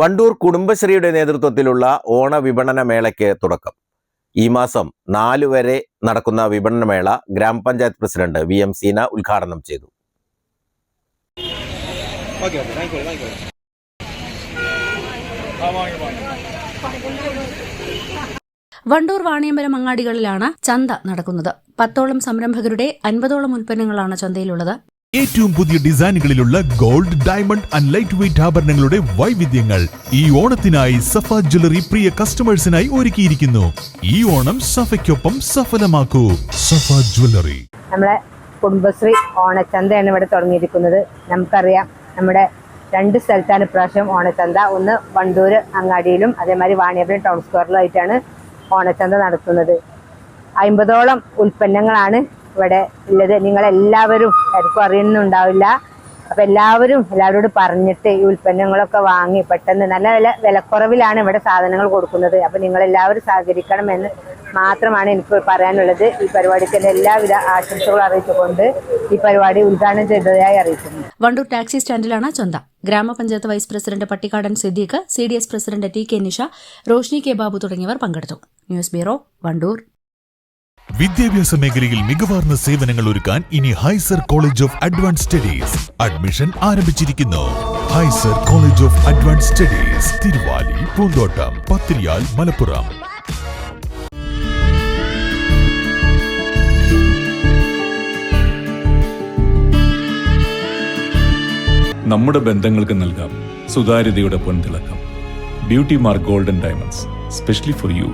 വണ്ടൂർ കുടുംബശ്രീയുടെ നേതൃത്വത്തിലുള്ള ഓണ വിപണന മേളയ്ക്ക് തുടക്കം. ഈ മാസം നാലു വരെ നടക്കുന്ന വിപണനമേള ഗ്രാമപഞ്ചായത്ത് പ്രസിഡന്റ് വി എം സീന ഉദ്ഘാടനം ചെയ്തു. വണ്ടൂർ വാണിയമ്പലം അങ്ങാടികളിലാണ് ചന്ത നടക്കുന്നത്. പത്തോളം സംരംഭകരുടെ അൻപതോളം ഉൽപ്പന്നങ്ങളാണ് ചന്തയിലുള്ളത്. ഏറ്റവും പുതിയ ഡിസൈനുകളിലുള്ള gold diamond and light weight ആഭരണങ്ങളുടെ വൈവിധ്യങ്ങൾ ഈ ഓണത്തിനായി സഫ ജ്വല്ലറി പ്രിയ കസ്റ്റമേഴ്സിനായി ഒരുക്കിയിരിക്കുന്നു. ഈ ഓണം സഫയ്ക്കൊപ്പം സഫലമാക്കൂ. സഫ ജ്വല്ലറി. നമ്മളെ കുടുംബശ്രീ ഓണച്ചന്തയാണ് ഇവിടെ തുടങ്ങിയിരിക്കുന്നത്. നമുക്കറിയാം നമ്മുടെ രണ്ട് സ്ഥലത്താണ് ഇപ്രാവശ്യം ഓണച്ചന്ത. ഒന്ന് വണ്ടൂർ അങ്ങാടിയിലും അതേമാതിരി വാണിയപുരം ടൗൺ സ്ക്വയറിലുമായിട്ടാണ് ഓണച്ചന്ത നടത്തുന്നത്. അമ്പതോളം ഉൽപ്പന്നങ്ങളാണ് ഇവിടെ ഉള്ളത്. നിങ്ങളെല്ലാവരും ആർക്കും അറിയുന്നുണ്ടാവില്ല. അപ്പൊ എല്ലാവരും എല്ലാവരോട് പറഞ്ഞിട്ട് ഈ ഉൽപ്പന്നങ്ങളൊക്കെ വാങ്ങി പെട്ടെന്ന് നല്ല വില വിലക്കുറവിലാണ് ഇവിടെ സാധനങ്ങൾ കൊടുക്കുന്നത്. അപ്പൊ നിങ്ങൾ എല്ലാവരും സഹകരിക്കണമെന്ന് മാത്രമാണ് എനിക്ക് പറയാനുള്ളത്. ഈ പരിപാടിക്ക് എല്ലാവിധ ആശംസകളും അറിയിച്ചുകൊണ്ട് ഈ പരിപാടി ഉദ്ഘാടനം ചെയ്തതായി അറിയിക്കുന്നു. വണ്ടൂർ ടാക്സി സ്റ്റാൻഡിലാണ് ചന്ത. ഗ്രാമപഞ്ചായത്ത് vice president Pattikkadan Siddique C D S president T K Nisha Roshni K Babu തുടങ്ങിയവർ പങ്കെടുത്തു. News bureau Wandoor. വിദ്യാഭ്യാസ മേഖലയിൽ മികവാർന്ന സേവനങ്ങൾ ഒരുക്കാൻ ഇനി Hyser college of advance studies admission ആരംഭിച്ചിരിക്കുന്നു. Hyser college of advance studies Thiruvali Poonthottam Pathiriyal Malappuram. നമ്മുടെ ബന്ധങ്ങൾക്ക് നൽകാം സുതാര്യതയുടെ പൊൻതിളക്കം. Beauty mark golden diamonds specially for you